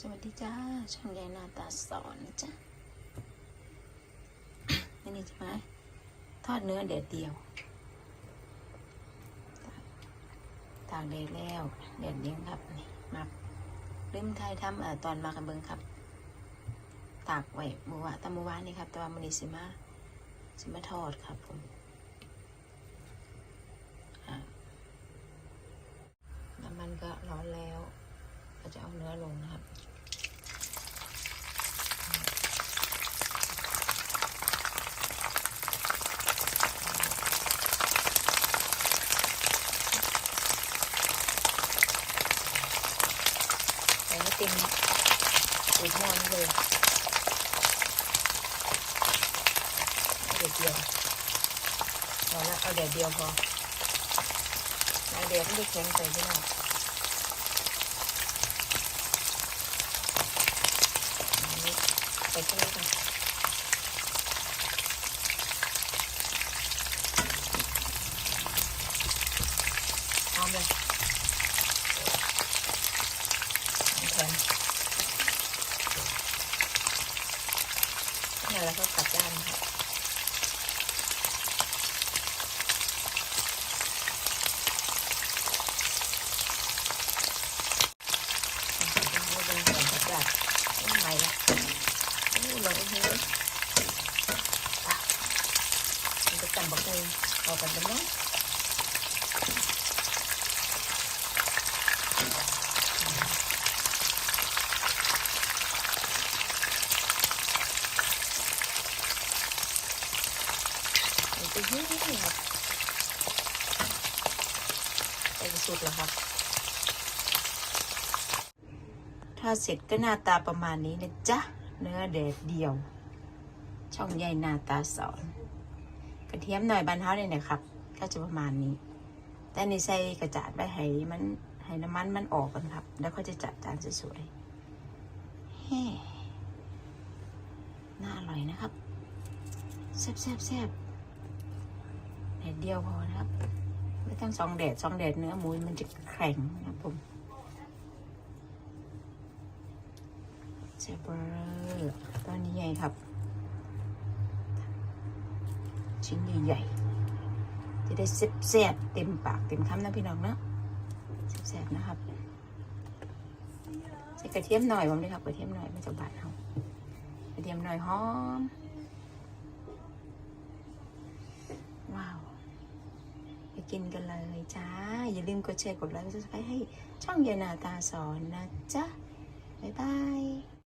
สวัสดีจ้าช่องยายนาตาสอนนะจ๊ะนี่นี่ใช่ไหมทอดเนื้อเด็ดเดียว ตากแดดแล้วแดดเดียวครับนี่มาลืมไทยทำอตอนมากันเบิงครับ ตากไว้เมื่อวานตะมื่อวานนี่ครับแต่ว่ามันนี้สิมาสิมาทอดครับผมน้ำมันก็ร้อนแล้ว ก็จะเอาเนื้อลงนะครับใส่ให้เต็มอุดหม้อนเลยเอาเด็ดเดียวพอแล้วเอาเด็ดเดียวพอเอาเด็ดไม่ได้แข็งใส่ที่หน้าอันนี้ ใส่แค่นี้ก่อนพร้อมเลยแข็งนี่แล้วก็กลับด้านครับเอาไปเป็นหัวกระดาษไม่ไหวละไม่ลงเลยอะมัน จะจำบักเลยเอากันเป็นน้อยมันจะยืดครับไปสุดแล้วครับ ถ้าเสร็จก็หน้าตาประมาณนี้นะจ๊ะ เนื้อแดดเดียว ช่องใหญ่หน้าตาสอน ระเทียมหน่อยบานเท้าเนี่ยนะครับ ก็จะประมาณนี้ แต่ในใส่กระจาดไว้ให้มันให้น้ำมันมันออกกันครับ แล้วก็จะจัดจานสวยๆเฮ้น่าอร่อยนะครับแซ่บแซ่บแซ่บแดดเดียวพอนะครับ ไม่ต้องสองแดดสองแดดเนื้อหมูมันจะแข็งนะผมเซเบอร์ตอนนี้ใหญ่ครับ ชิ้นใหญ่ๆจะได้แซ่บๆเต็มปากเต็มคำนะพี่น้องเนาะแซ่บๆนะครับใส่กระเทียมหน่อยผมเลยครับกระเทียมหน่อยไม่จะบาดเอากระเทียมหน่อยหอม ว้าว ไปกินกันเลยจ้า อย่าลืมกดแชร์กดไลค์กดซับสไครต์ให้ช่องยานาตาสอนนะจ๊ะ บ๊ายบาย